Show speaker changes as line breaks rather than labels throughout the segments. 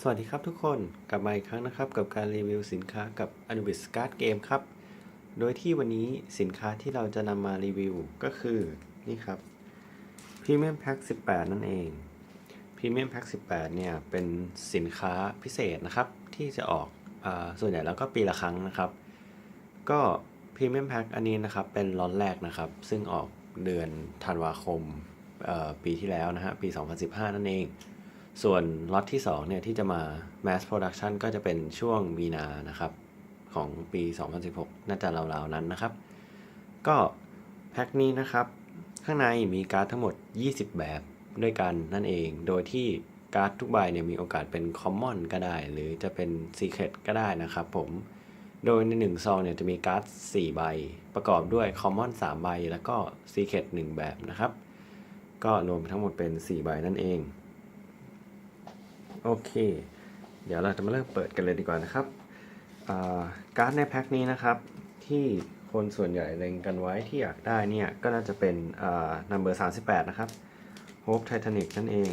สวัสดีครับทุกคนกลับมาอีกครั้งนะครับ กับการรีวิวสินค้ากับ Anubis Card Game ครับ โดยที่วันนี้สินค้าที่เราจะนำมารีวิวก็คือนี่ครับ Premium Pack 18 นั่นเอง Premium Pack 18 เนี่ย เป็นสินค้าพิเศษนะครับ ที่จะออกอส่วนใหญ่แล้วก็ปีละครั้งนะครับ ก็ Premium Pack อันนี้นะครับ เป็นล็อตแรกนะครับ ซึ่งออกเดือนธันวาคมปีที่แล้วนะฮะปี 2015 นั่นเอง ส่วนล็อตที่2เนี่ยที่จะมา mass production ก็จะเป็นช่วงมีนานะครับ ของปี 2016 น่าจะราวๆนั้นนะครับ ก็แพ็คนี้นะครับ ข้างในมีการ์ดทั้งหมด 20 แบบด้วยกันนั่นเอง โดยที่การ์ดทุกใบเนี่ยมีโอกาสเป็น common ก็ได้ หรือจะเป็น secret ก็ได้นะครับผม โดยในหนึ่งซองเนี่ยจะมีการ์ด 4 ใบ ประกอบด้วย common 3ใบ แล้วก็ secret 1แบบนะครับ ก็รวมทั้งหมดเป็น 4 ใบนั่นเอง โอเค เดี๋ยวเราจะมาเริ่มเปิดกันเลยดีกว่านะครับการ์ดในแพ็คนี้นะครับที่คนส่วนใหญ่เล็งกันไว้ที่อยากได้เนี่ย ก็น่าจะเป็นอ่า number 38 นะครับ Hope Titanic นั่นเอง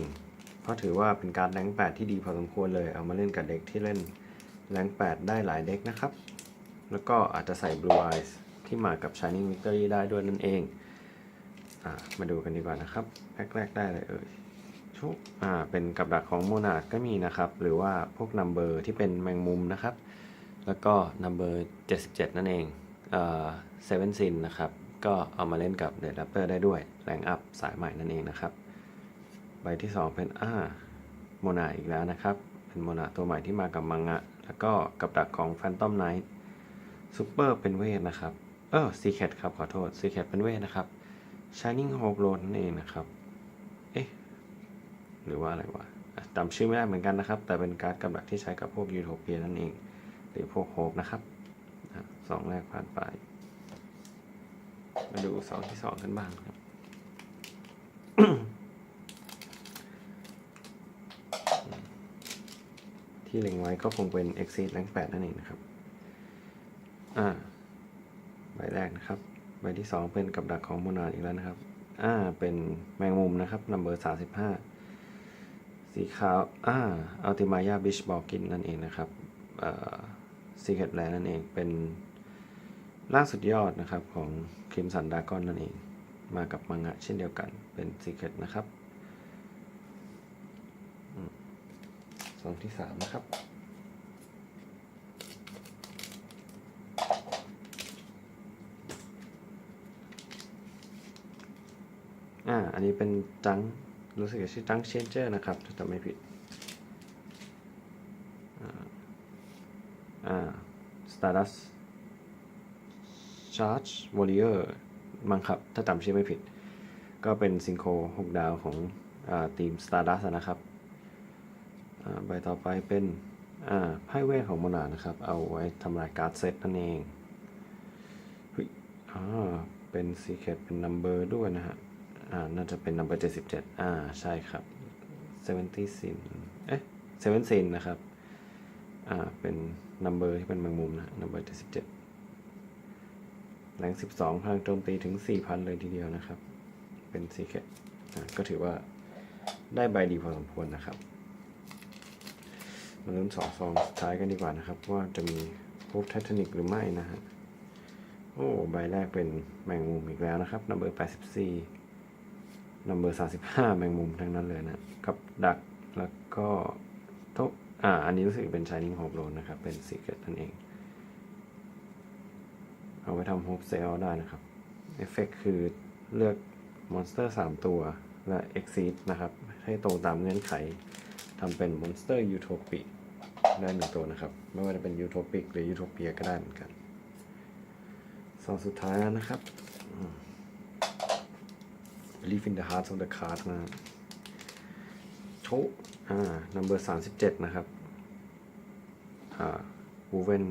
เพราะถือว่าเป็นการ์ดแรง8ที่ดีพอสมควรเลย เอามาเล่นกับเด็กที่เล่นแรง8 ได้หลายเด็กนะครับ แล้วก็อาจจะใส่ Blue Eyes ที่มากับ Shining Victory ได้ด้วยนั่นเองอมาดูกันดีกว่านะครับ แพ็คแรกได้เลยเอ่ย ชุบอ่าเป็นกับดักของโมนาดก็มีนะครับ หรือว่าพวกนัมเบอร์ที่เป็นแมงมุมนะครับ แล้วก็นัมเบอร์77 นั่นเองเอ่อเซเว่นซินนะครับ ก็เอามาเล่นกับเดด r ัปเตอร์ได้ด้วยแรงอัพสายใหม่นั่นเองนะครับ ใบที่ 2 เป็นอ่าโมนาอีกแล้วนะครับ เป็นโมนาตัวใหม่ที่มากับมังงะ แล้วก็กับดักของ Phantom Knight ซูเปอร์เป็นเวทนะครับ เออซีเคทครับขอโทษซีเคทเป็นเวทนะครับ Shining Hope Road นั่นเองนะครับ หรือว่าอะไรวะอะจำชื่อไม่ได้เหมือนกันนะครับ แต่เป็นการ์ดกำลักที่ใช้กับพวกยูโทเปียนั่นเอง หรือพวกโฮปนะครับสองแรกผ่านไป มาดูสองที่สองกันบ้างครับที่เล็งไว้ก็คงเป็น Exit แรงแปดนั่นเองนะครับ อ่า ใบแรกนะครับ ใบที่สองเป็นกับดักของโมนาอีกแล้วนะครับ อ่า เป็นแมงมุมนะครับนัมเบอร์สาสิบห้า สีขาว อ่าอัลติมายาบิชบอกกินนั่นเองนะครับเอ่อซีเคทแลนั่นเอง เป็นล่างสุดยอดนะครับของครีมสันดากอนนั่นเอง มากับมังงะเช่นเดียวกัน เป็นซีเคทนะครับอืมซองที่สามนะครับอ่า อันนี้เป็นจัง รู้สึกจชื่อจังเชนเจอร์นะครับถ้าจำไม่ผิดอ่าอ่า Stardust Charge Warrior มั้งครับ ถ้าจำชื่อไม่ผิด ก็เป็นซิงโค6ดาวของอทีม Stardust นะครับอ่าใบต่อไปเป็นอ่าไพ่เวทของโมนานะครับ เอาไว้ทำลายการ์ดเซตนั่นเองเฮ้ยอ่าเป็นซีเค t เป็นนัมเบอร์ด้วยนะฮะ อ่า น่าจะเป็น number 77 อ่า ใช่ครับ70 sin เอ๊ะ7 sin นะครับ อ่า เป็น number ที่เป็นแมงมุมนะ number 77แรง12พลังโจมตีถึง 4,000 เลยทีเดียวนะครับ เป็น secret อ่าก็ถือว่าได้ใบดีพอสมควรนะครับ มาเริ่มสองซองสุดท้ายกันดีกว่านะครับ ว่าจะมีพบไททานิกหรือไม่นะฮะ โอ้ ใบแรกเป็นแมงมุมอีกแล้วนะครับ number 84 นัมเบอร์สาสิบห้าแมงมุมทั้งนั้นเลยนะกับดักแล้วก็ทบอ่า อันนี้รู้สึกเป็น Shining Hope Road นะครับ เป็น Secret นั่นเอง เอาไว้ทำ Hope Sale ได้นะครับ เอฟเฟกคือเลือกมอนสเตอร์3ตัว และ Exceed นะครับ ให้ตรงตามเงื่อนไขทำเป็นมอนสเตอร์ยูโทปิได้หนึ่งตัวนะครับ ไม่ว่าจะเป็นยูโทปิกหรือยูโทเปียก็ได้เหมือนกัน สองสุดท้ายแล้วนะครับ Believe in the heart of the card นะโชอ่า number 37นะครับ อ่า woven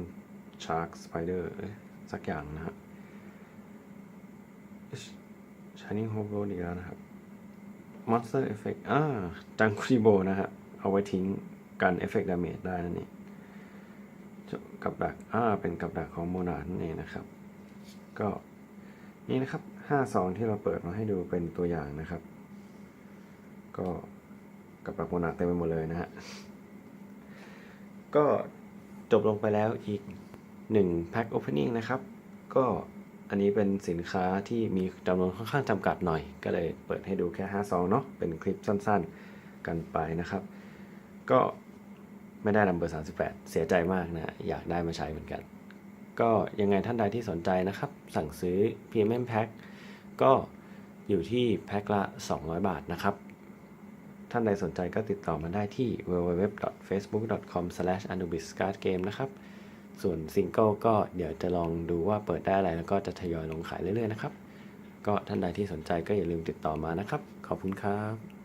shark spider สักอย่างนะฮะ shining hope road อีกแล้วนะครับ monster effect อ่าจังคุริโบนะฮะ เอาไว้ทิ้งกันเอฟเฟกต์ดาเมจได้นั่นเองกับดักอ่าเป็นกับดักของโมนานั่นเองนะครับ ก็นี่นะครับ ห้าซองที่เราเปิดมาให้ดูเป็นตัวอย่างนะครับ ก็กับปากโมนาเต็มไปหมดเลยนะฮะ ก็จบลงไปแล้วอีก1 Pack Opening นะครับ ก็อันนี้เป็นสินค้าที่มีจำนวนค่อนข้างจำกัดหน่อย ก็เลยเปิดให้ดูแค่5ซองเนาะเป็นคลิปสั้นๆกันไปนะครับ ก็ไม่ได้นัมเบอร์ 38 เสียใจมากนะอยากได้มาใช้เหมือนกัน ก็ยังไงท่านใดที่สนใจนะครับ สั่งซื้อ Premium Pack ก็อยู่ที่แพ็คละ 200 บาทนะครับ ท่านใดสนใจก็ติดต่อมาได้ที่ www.facebook.com/anubiscardgame นะครับ ส่วนซิงเกิลก็เดี๋ยวจะลองดูว่าเปิดได้อะไร แล้วก็จะทยอยลงขายเรื่อยๆนะครับ ก็ท่านใดที่สนใจก็อย่าลืมติดต่อมานะครับ ขอบคุณครับ